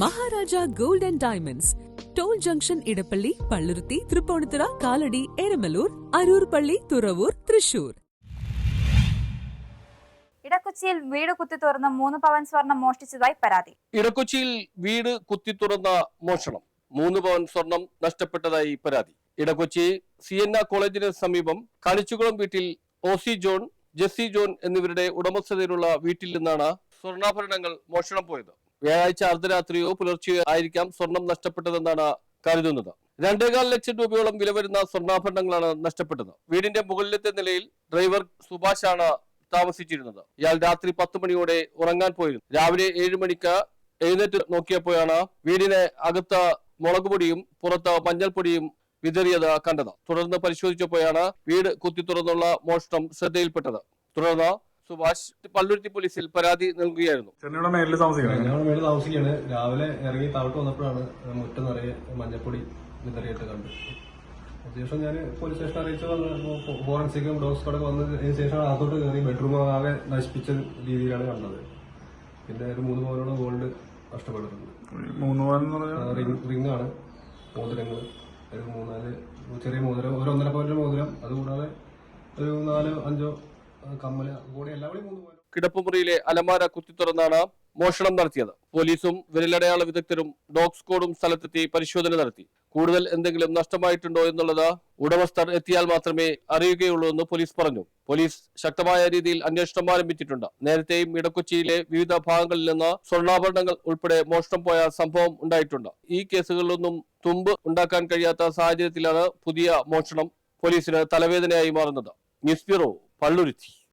Maharaja gold and diamonds. Toll junction Edappally Palluruthy Tripunithura Kalady Eramalloor Aroor Palli Thuravoor Thrissur. ഇടക്കൊച്ചിയിൽ വീട് കുത്തി തുറന്ന് മൂന്ന് പവൻ സ്വർണം മോഷ്ടിച്ചതായി പരാതി. ഇടക്കൊച്ചിയിൽ വീട് കുത്തി തുറന്ന മോഷണം മൂന്ന് പവൻ സ്വർണം നഷ്ടപ്പെട്ടതായി പരാതി. ഇടക്കൊച്ചി സി എൻ കോളേജിന് സമീപം കണിച്ചുകുളം വീട്ടിൽ ഒ സി ജോൺ ജെസ്സി ജോൺ എന്നിവരുടെ ഉടമസ്ഥതയിലുള്ള വീട്ടിൽ നിന്നാണ് സ്വർണാഭരണങ്ങൾ മോഷണം പോയത്. വ്യാഴാഴ്ച അർദ്ധരാത്രിയോ പുലർച്ചെയോ ആയിരിക്കാം സ്വർണം നഷ്ടപ്പെട്ടതെന്നാണ് കരുതുന്നത്. രണ്ടേകാൽ ലക്ഷം രൂപയോളം വില വരുന്ന സ്വർണാഭരണങ്ങളാണ് നഷ്ടപ്പെട്ടത്. വീടിന്റെ മുകളിലത്തെ നിലയിൽ ഡ്രൈവർ സുഭാഷ് ആണ് താമസിച്ചിരുന്നത്. ഇയാൾ രാത്രി പത്ത് മണിയോടെ ഉറങ്ങാൻ പോയിരുന്നു. രാവിലെ ഏഴ് മണിക്ക് എഴുന്നേറ്റ് നോക്കിയപ്പോഴാണ് വീടിന് അകത്ത് മുളക് പൊടിയും പുറത്ത് മഞ്ഞൾപ്പൊടിയും വിതറിയത് കണ്ടത്. തുടർന്ന് പരിശോധിച്ചപ്പോഴാണ് വീട് കുത്തി തുറന്നുള്ള മോഷണം ശ്രദ്ധയിൽപ്പെട്ടത്. തുടർന്ന് സുഭാഷ് പള്ളുരുത്തി പോലീസിൽ പരാതി നൽകുകയായിരുന്നു. ചെന്നൈയുടെ മേലിൽ താമസിക്കുകയാണ് ചെന്നൈയുടെ മേലിൽ താമസിക്കുകയാണ്. രാവിലെ ഇറങ്ങി താഴോട്ട് വന്നപ്പോഴാണ് മുറ്റം നിറയെ മഞ്ഞപ്പൊടി വിതറിയിട്ട് കണ്ടു അതിനുശേഷം ഞാൻ പോലീസ് സ്റ്റേഷൻ അറിയിച്ചു വന്ന് ഫോറൻസിക്കും ഡോഗ് സ്ക്വാഡൊക്കെ വന്നതിന് ശേഷം അകത്തോട്ട് കയറി ബെഡ്റൂം ആകെ നശിപ്പിച്ച രീതിയിലാണ് കണ്ടത്. പിന്നെ ഒരു മൂന്ന് പവനോളം ഗോൾഡ് നഷ്ടപ്പെട്ടിട്ടുണ്ട്. മൂന്ന് പവൻ എന്ന് പറഞ്ഞാൽ? ആ, റിംഗ് റിംഗ് ആണ് മോതിരങ്ങൾ. ഒരു മൂന്നാൽ ചെറിയ മോതിരം ഒരു ഒന്നര പവന്റെ മോതിരം. അതുകൂടാതെ ഒരു നാലോ അഞ്ചോ കമ്മൽ കൂടെ എല്ലാം കൂടി കിടപ്പുമുറിയിലെ അലമാര കുത്തിത്തുറന്നാണ് മോഷണം നടത്തിയത്. പോലീസും വിരലടയാള വിദഗ്ധരും ഡോഗ് സ്ക്വാഡും സ്ഥലത്തെത്തി പരിശോധന നടത്തി. കൂടുതൽ എന്തെങ്കിലും നഷ്ടമായിട്ടുണ്ടോ എന്നുള്ളത് ഉടമസ്ഥർ എത്തിയാൽ മാത്രമേ അറിയുകയുള്ളൂ എന്ന് പോലീസ് പറഞ്ഞു. പോലീസ് ശക്തമായ രീതിയിൽ അന്വേഷണം ആരംഭിച്ചിട്ടുണ്ട്. നേരത്തെയും ഇടക്കൊച്ചിയിലെ വിവിധ ഭാഗങ്ങളിൽ നിന്ന് സ്വർണാഭരണങ്ങൾ ഉൾപ്പെടെ മോഷണം പോയ സംഭവം ഉണ്ടായിട്ടുണ്ട്. ഈ കേസുകളിലൊന്നും തുമ്പ് ഉണ്ടാക്കാൻ കഴിയാത്ത സാഹചര്യത്തിലാണ് പുതിയ മോഷണം പോലീസിന് തലവേദനയായി മാറുന്നത്. News bureau Palluruthy